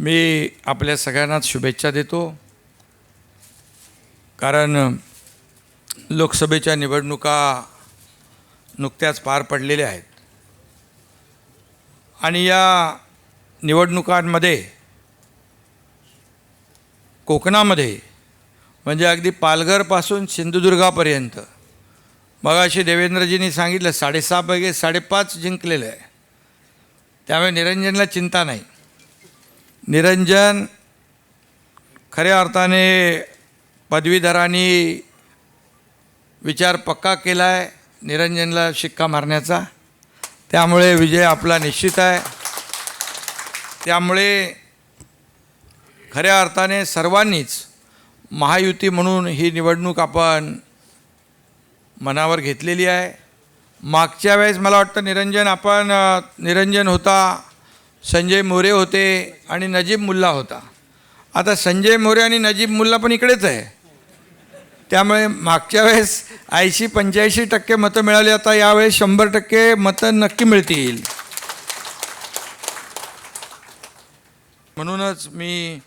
मी आपल्या सगळ्यांनाच शुभेच्छा देतो. कारण लोकसभेच्या निवडणुका नुकत्याच पार पडलेल्या आहेत. आणि या निवडणुकांमध्ये कोकणामध्ये म्हणजे अगदी पालघरपासून सिंधुदुर्गापर्यंत मगाशी देवेंद्रजींनी सांगितलं साडेसहापैकी साडेपाच जिंकलेलं आहे. त्यामुळे निरंजनला चिंता नाही. निरंजन खऱ्या अर्थाने पदवीधरांनी विचार पक्का केला आहे निरंजनला शिक्का मारण्याचा. त्यामुळे विजय आपला निश्चित आहे. त्यामुळे खऱ्या अर्थाने सर्वांनीच महायुती म्हणून ही निवडणूक आपण मनावर घेतलेली आहे. मागच्या वेळेस मला वाटतं निरंजन आपण निरंजन होता. संजय मोरे होते आणि नजीब मुल्ला होता. आता संजय मोरे आणि नजीब मुल्ला पण इकडेच आहे. त्यामुळे मागच्या वेळेस ऐंशी पंच्याऐंशी टक्के मतं मिळाली आता यावेळेस शंभर टक्के मतं नक्की मिळतील. म्हणूनच मी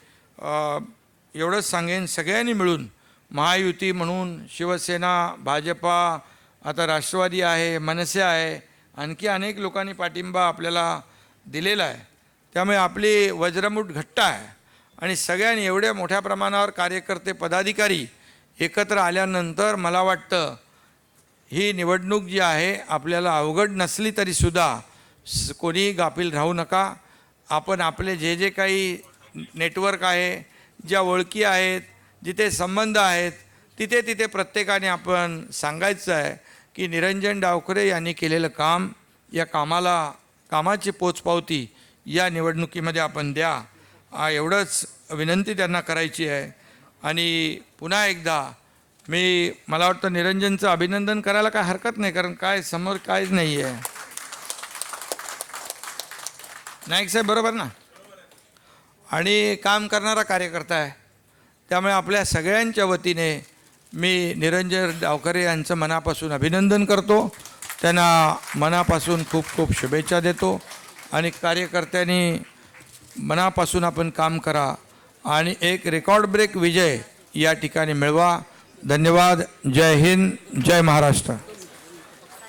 एवढंच सांगेन सगळ्यांनी मिळून महायुती म्हणून शिवसेना भाजपा आता राष्ट्रवादी आहे मनसे आहे आणखी अनेक लोकांनी पाठिंबा आपल्याला दिलेला आहे. त्यामुळे आपली वज्रमूठ घट्ट आहे. आणि सगळ्यांनी एवढ्या मोठ्या प्रमाणावर कार्यकर्ते पदाधिकारी एकत्र आल्यानंतर मला वाटतं ही निवडणूक जी आहे आपल्याला अवघड नसली तरीसुद्धा स गाफील राहू नका. आपण आपले जे जे काही नेटवर्क आहे ज्या ओळखी आहेत जिथे संबंध आहेत तिथे तिथे प्रत्येकाने आपण सांगायचं आहे की निरंजन डावखरे यांनी केलेलं काम या कामाला कामाची पोचपावती या निवडणुकीमध्ये आपण द्या. एवढंच विनंती त्यांना करायची आहे. आणि पुन्हा एकदा मी मला वाटतं निरंजनचं अभिनंदन करायला काय हरकत नाही कारण काय समोर काहीच नाही आहे. नाईक साहेब बरोबर ना? आणि काम करणारा कार्यकर्ता आहे. त्यामुळे आपल्या सगळ्यांच्या वतीने मी निरंजन डावकरे यांचं मनापासून अभिनंदन करतो. त्यांना मनापासून खूप खूप शुभेच्छा देतो आणि कार्यकर्त्यांनी मनापासून आपण काम करा आणि एक रेकॉर्ड ब्रेक विजय या ठिकाणी मिळवा. धन्यवाद. जय हिंद. जय महाराष्ट्र.